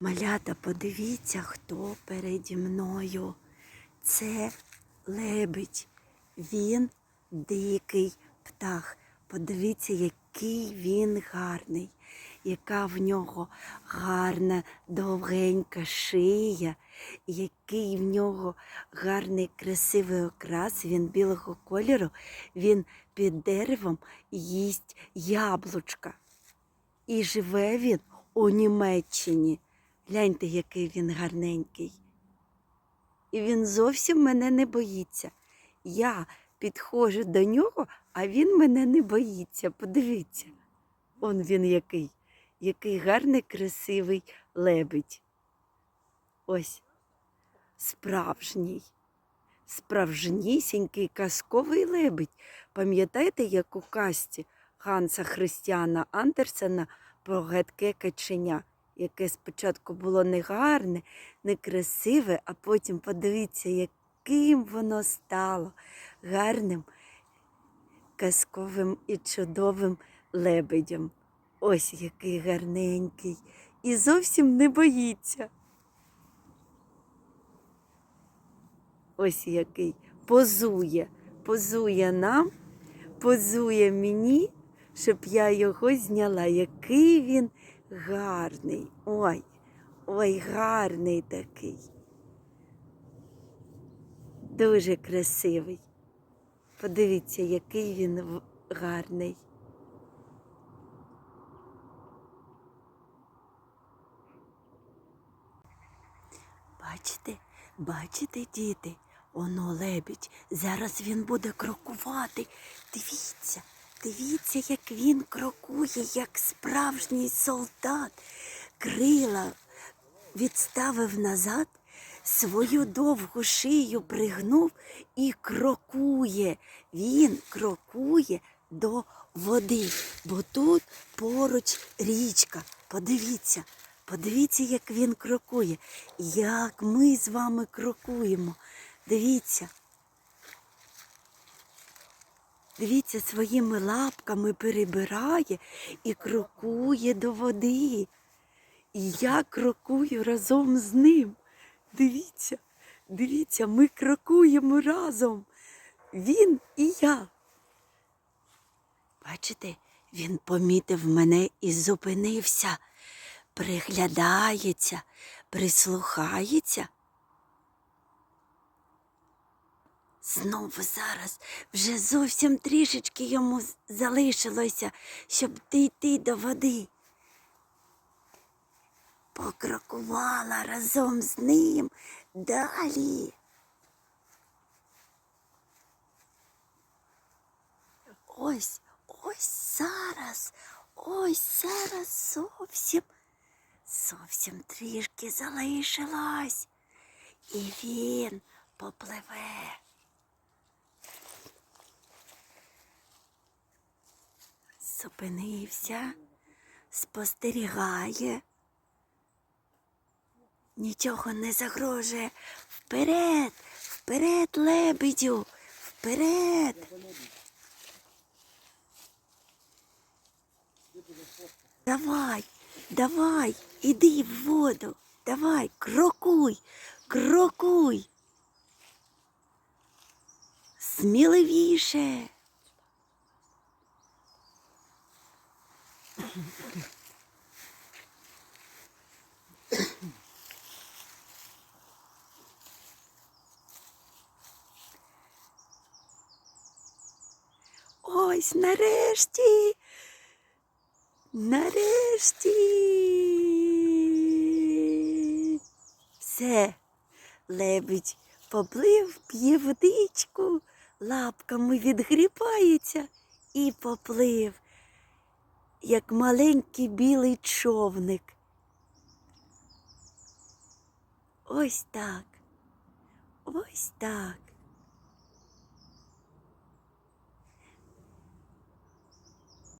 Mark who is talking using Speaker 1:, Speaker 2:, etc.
Speaker 1: Малята, подивіться, хто переді мною. Це лебедь. Він дикий птах. Подивіться, який він гарний, яка в нього гарна довгенька шия, який в нього гарний красивий окрас. Він білого кольору, він під деревом їсть яблучка. І живе він у Німеччині. Гляньте, який він гарненький. І він зовсім мене не боїться. Я підходжу до нього, а він мене не боїться. Подивіться. Он він який, який гарний, красивий лебедь. Ось справжній, справжнісінький казковий лебедь. Пам'ятаєте, як у казці Ганса Христіана Андерсена про гидке каченя, яке спочатку було негарне, некрасиве, а потім подивіться, яким воно стало гарним, казковим і чудовим лебедем. Ось який гарненький. І зовсім не боїться. Ось який позує, позує нам, позує мені, щоб я його зняла. Який він гарний. Ой, ой, гарний такий. Дуже красивий. Подивіться, який він гарний. Бачите, бачите, діти, оно лебідь. Зараз він буде крокувати. Дивіться, дивіться, як він крокує, як справжній солдат. Крила відставив назад, свою довгу шию пригнув і крокує. Він крокує до води, бо тут поруч річка. Подивіться, подивіться, як він крокує, як ми з вами крокуємо. Дивіться. Дивіться, своїми лапками перебирає і крокує до води. І я крокую разом з ним. Дивіться, дивіться, ми крокуємо разом. Він і я. Бачите, він помітив мене і зупинився, приглядається, прислухається. Знову зараз вже зовсім трішечки йому залишилося, щоб дійти до води. Покрокувала разом з ним далі. Ось, ось зараз, ось зараз зовсім, зовсім трішки залишилось. І він попливе. Зупинився, спостерігає. Нічого не загрожує. Вперед, вперед, лебедю, вперед. Давай, давай, іди в воду. Давай, крокуй, крокуй. Сміливіше. Ось нарешті. Нарешті. Все, лебедь поплив, п'є водичку, лапками відгрібається і поплив, як маленький білий човник. Ось так. Ось так.